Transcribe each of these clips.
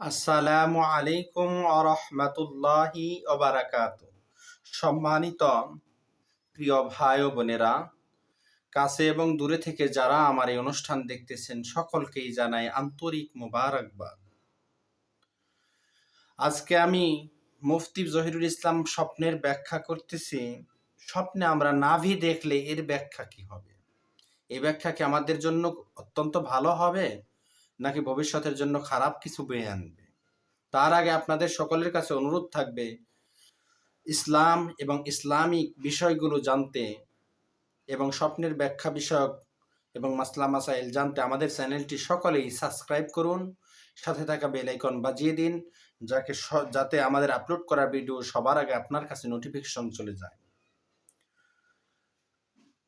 আসসালামু আলাইকুম আরহামাতুল্লাহি ওবারাকাত সম্মানিত প্রিয় ভাই ও বোনেরা, কাছে এবং দূরে থেকে যারা আমার এই অনুষ্ঠান দেখতেছেন, সকলকেই জানাই আন্তরিক মোবারকবাদ। আজকে আমি মুফতি জহিরুল ইসলাম স্বপ্নের ব্যাখ্যা করতেছি। স্বপ্নে আমরা নাভি দেখলে এর ব্যাখ্যা কি হবে? এই ব্যাখ্যা কি আমাদের জন্য অত্যন্ত ভালো হবে? নাকি ভবিষ্যতের জন্য খারাপ কিছু বয়ে আনবে? তার আগে আপনাদের সকলের কাছে অনুরোধ থাকবে, ইসলাম এবং ইসলামিক বিষয়গুলো জানতে এবং স্বপ্নের ব্যাখ্যা বিষয়ক এবং মাসলা মাসাইল জানতে আমাদের চ্যানেলটি সকলেই সাবস্ক্রাইব করুন। সাথে থাকা বেল আইকন বাজিয়ে দিন, যাকে যাতে আমাদের আপলোড করা ভিডিও সবার আগে আপনার কাছে নোটিফিকেশন চলে যায়।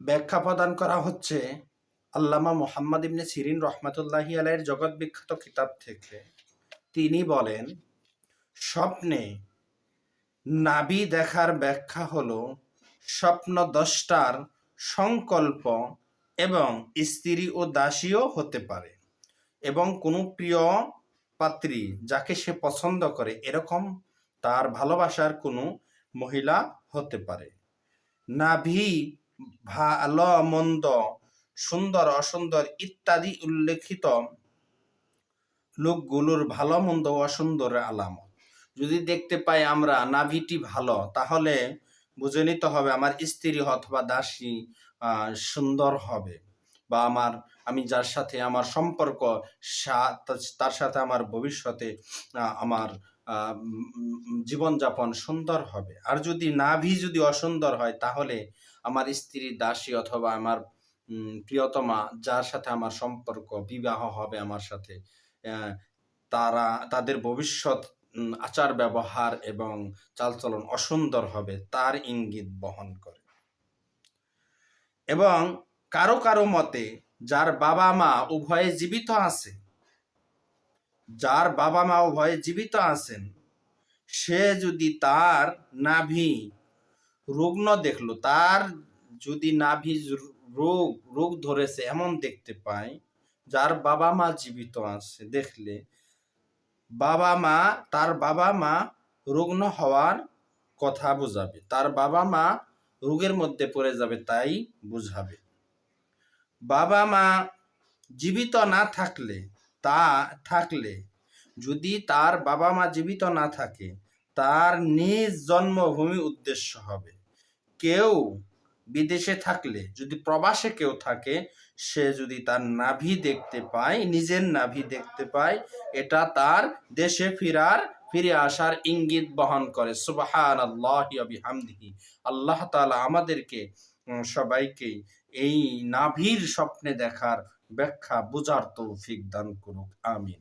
ব্যাখ্যা প্রদান করা হচ্ছে আল্লামা মোহাম্মদ ইবনে সিরিন রহমাতুল্লাহি আলাইয়ের জগৎ বিখ্যাত কিতাব থেকে তিনি বলেন, স্বপ্নে নাবি দেখার ব্যাখ্যা হলো স্বপ্ন দশটার সংকল্প এবং স্ত্রী ও দাসীও হতে পারে এবং কোনো প্রিয় পাত্রী যাকে সে পছন্দ করে এরকম তার ভালোবাসার কোনো মহিলা হতে পারে। নাভি ভালো মন্দ সুন্দর, অসুন্দর ইত্যাদি উল্লেখিত লোকগুলোর ভালো, মন্দ অসুন্দর আলামত। যদি দেখতে পাই আমরা নাভিটি ভালো, তাহলে বুঝে নিতে হবে আমার স্ত্রী অথবা দাসী সুন্দর হবে বা আমার, আমি যার সাথে আমার সম্পর্ক তার সাথে আমার ভবিষ্যতে আমার জীবনযাপন সুন্দর হবে। আর যদি নাভি যদি অসুন্দর হয়, তাহলে আমার স্ত্রী, দাসী অথবা আমার প্রিয়তমা, যার সাথে আমার সম্পর্ক, বিবাহ হবে আমার সাথে তারা, তাদের ভবিষ্যৎ আচার ব্যবহার এবং চালচলন অসুন্দর হবে, তার ইঙ্গিত বহন করে। এবং কারও কারও মতে, যার বাবা মা উভয়ে জীবিত আছে যার বাবা মা উভয়ে জীবিত আছেন, সে যদি তার নাভি রুগ্ন দেখল, তার যদি নাভি রোগ রোগ ধরেছে এমন দেখতে পাই, যার বাবা মা জীবিত আছে। দেখলে বাবা মা, তার বাবা মা রুগ্ন হওয়ার কথা বোঝাবে। তার বাবা মা রোগের মধ্যে পড়ে যাবে, তাই বুঝাবে। বাবা মা জীবিত না থাকলে, তা, থাকলে যদি তার বাবা মা জীবিত না থাকে, তার নিজ জন্মভূমি উদ্দেশ্য হবে। কেউ বিদেশে থাকলে, যদি প্রবাসে কেউ থাকে, সে যদি তার নাভি দেখতে পায়, নিজের নাভি দেখতে পায়, এটা তার দেশে ফিরার, ফিরে আসার ইঙ্গিত বহন করে। সুবাহান আল্লাহ বিহামদিহি। আল্লাহ তাআলা আমাদেরকে সবাইকে এই নাভির স্বপ্নে দেখার ব্যাখ্যা, বুঝার তৌফিক দান করুক। আমিন।